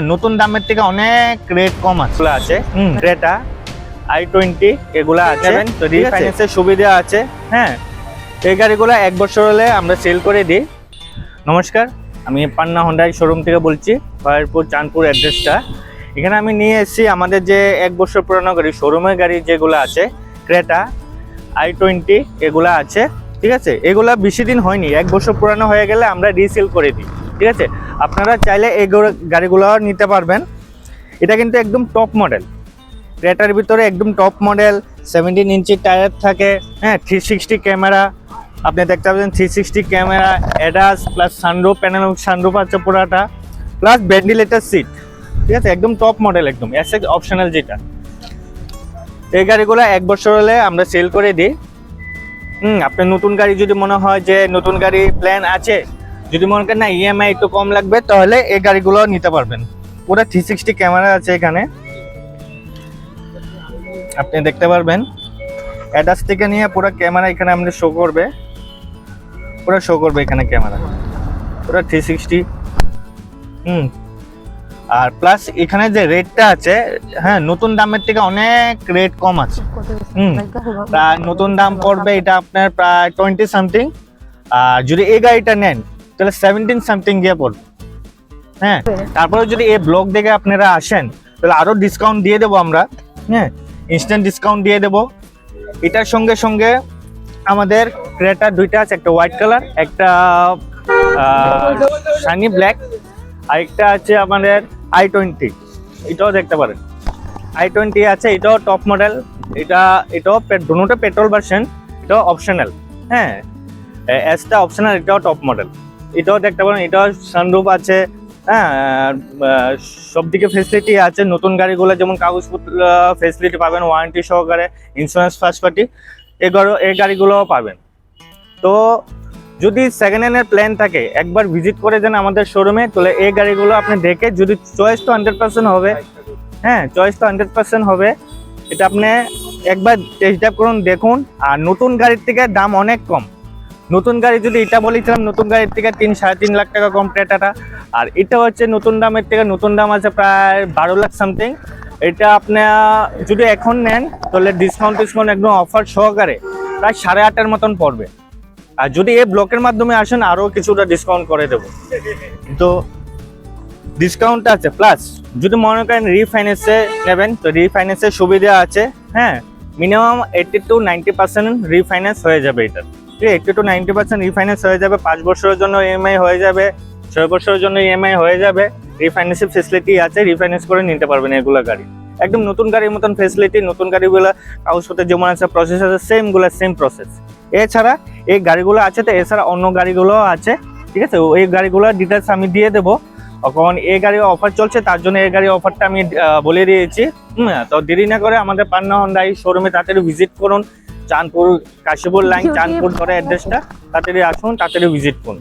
নতুন দামের থেকে অনেক রেট কম আছে। আছে? ক্রেটা আই টোয়েন্টি এগুলো আছে। রিফাইন্যান্সের সুবিধা আছে। হ্যাঁ। এই গাড়িগুলো এক বছর হলে আমরা সেল করে দিই। নমস্কার আমি পান্না হন্ডাই শোরুম থেকে বলছি খয়েরপুর চাঁদপুর অ্যাড্রেসটা এখানে আমি নিয়ে এসেছি আমাদের যে এক বছর পুরানো গাড়ি শোরুমের গাড়ি যেগুলো আছে ক্রেটা আই টোয়েন্টি এগুলো আছে। ঠিক আছে? এগুলা বেশি দিন হয়নি। এক বছর পুরানো হয়ে গেলে আমরা রিসেল করে দিই। ঠিক আছে? আপনারা চাইলে এই গাড়িগুলো নিতে পারবেন। এটা কিন্তু একদম টপ মডেল ক্রেটার ভিতরে একদম top model seventeen inch tyre থাকে হ্যাঁ থ্রি সিক্সটি ক্যামেরা আপনি দেখতে পাবেন three sixty camera ADAS plus sunroof panel sunroof আছে পুরাটা প্লাস ভেন্টিলেটার সিট ঠিক আছে? একদম টপ মডেল একদম। এস অপশনাল যেটা। এই গাড়িগুলো এক বছর হলে আমরা সেল করে দিই। হুম, আপনার নতুন গাড়ি যদি মনে হয় যে নতুন গাড়ি প্ল্যান আছে যদি মনে করেন না ইএমআই একটু কম লাগবে, তাহলে এই গাড়িগুলো নিতে পারবেন। পুরো থ্রি সিক্সটি ক্যামেরা আছে এখানে। আপনি দেখতে পারবেন। অ্যাডাস থেকে নিয়ে পুরো ক্যামেরা এখানে আপনি শো করবে। পুরো শো করবে এখানে ক্যামেরা। পুরো থ্রি সিক্সটি হুম। আর প্লাস এখানে যে রেটটা আছে হ্যাঁ নতুন দামের থেকে অনেক রেট কম আছে। হুম। প্রায় নতুন দাম পড়বে এটা আপনার প্রায় টোয়েন্টি সামথিং আর যদি এই গাড়িটা নেন তাহলে সেভেন্টিন সামথিং গিয়ে পড়বে হ্যাঁ তারপরে যদি এই ব্লগ দেখে আপনারা আসেন, তাহলে আরও ডিসকাউন্ট দিয়ে দেবো আমরা হ্যাঁ ইনস্ট্যান্ট ডিসকাউন্ট দিয়ে দেবো। এটার সঙ্গে সঙ্গে আমাদের ক্রেটার দুইটা আছে, একটা হোয়াইট কালার একটা সানি ব্ল্যাক আরেকটা আছে আমাদের আই টোয়েন্টি এটাও দেখতে পারেন। আই টোয়েন্টি আছে, এটাও টপ মডেল এটা, এটাও দুটোটা পেট্রোল ভার্সন এটাও অপশনাল হ্যাঁ এসটা অপশনাল এটাও টপ মডেল এটাও দেখতে পারেন, এটাও সানরুফ আছে হ্যাঁ সব দিকে ফেসিলিটি আছে, নতুন গাড়িগুলো যেমন কাগজপত্র ফেসিলিটি পাবেন ওয়ারেন্টি সহকারে ইন্স্যুরেন্স ফার্স্ট পার্টি এই গাড়ি এই গাড়িগুলোও পাবেন। তো যদি সেকেন্ড হ্যান্ডের প্ল্যান থাকে, একবার ভিজিট করে দেন আমাদের শোরুমে তাহলে এই গাড়িগুলো আপনি দেখে, যদি চয়েস তো হান্ড্রেড পার্সেন্ট হবে হ্যাঁ চয়েস তো হান্ড্রেড পার্সেন্ট হবে, এটা আপনি একবার টেস্ট ড্রাইভ করুন, দেখুন, আর নতুন গাড়ির থেকে দাম অনেক কম। নতুন গাড়ি যদি এটা বলেছিলাম, নতুন গাড়ির থেকে তিন, সাড়ে তিন লাখ টাকা কম ক্রেটাটা আর এটা হচ্ছে নতুন দামের থেকে, নতুন দাম আছে প্রায় বারো লাখ সামথিং এটা আপনার যদি এখন নেন, তাহলে ডিসকাউন্ট টিসকাউন্ট একদম অফার সহকারে প্রায় সাড়ে আটের মতন পড়বে। আর যদি এই ব্লকের মাধ্যমে আসেন আরও কিছুটা ডিসকাউন্ট করে দেবো। তো ডিসকাউন্ট আছে প্লাস যদি মনে করেন রিফাইন্যান্সে নেবেন, তো রিফাইন্যান্সের সুবিধা আছে হ্যাঁ? Minimum eighty two ninety percent refinance হয়ে যাবে এটা। Eighty two ninety percent refinance হয়ে যাবে। পাঁচ বছরের জন্য ইএমআই হয়ে যাবে, ছয় বছরের জন্য ইএমআই হয়ে যাবে। রিফাইন্যান্সের ফেসিলিটি আছে রিফাইন্যান্স করে নিতে পারবেন এগুলো গাড়ি। একদম নতুন গাড়ির মতন ফেসিলিটি নতুন গাড়িগুলো কাগজপত্রে যেমন আছে প্রসেস আছে সেমগুলো সেম প্রসেস এছাড়া এই গাড়িগুলো আছে তো, এছাড়া অন্য গাড়িগুলো আছে, ঠিক আছে? ওই গাড়িগুলোর ডিটেলস আমি দিয়ে দেবো। কারণ এই গাড়ি অফার চলছে, তার জন্য এই গাড়ি অফারটা আমি বলে দিয়েছি। হুম, তো দেরি না করে আমাদের পান্না হন্ডাই শোরুমে তাড়াতাড়ি ভিজিট করুন। চাঁদপুর কাশীপুর লাইন চাঁদপুর ধরে অ্যাড্রেসটা তাড়াতাড়ি আসুন তাড়াতাড়ি ভিজিট করুন।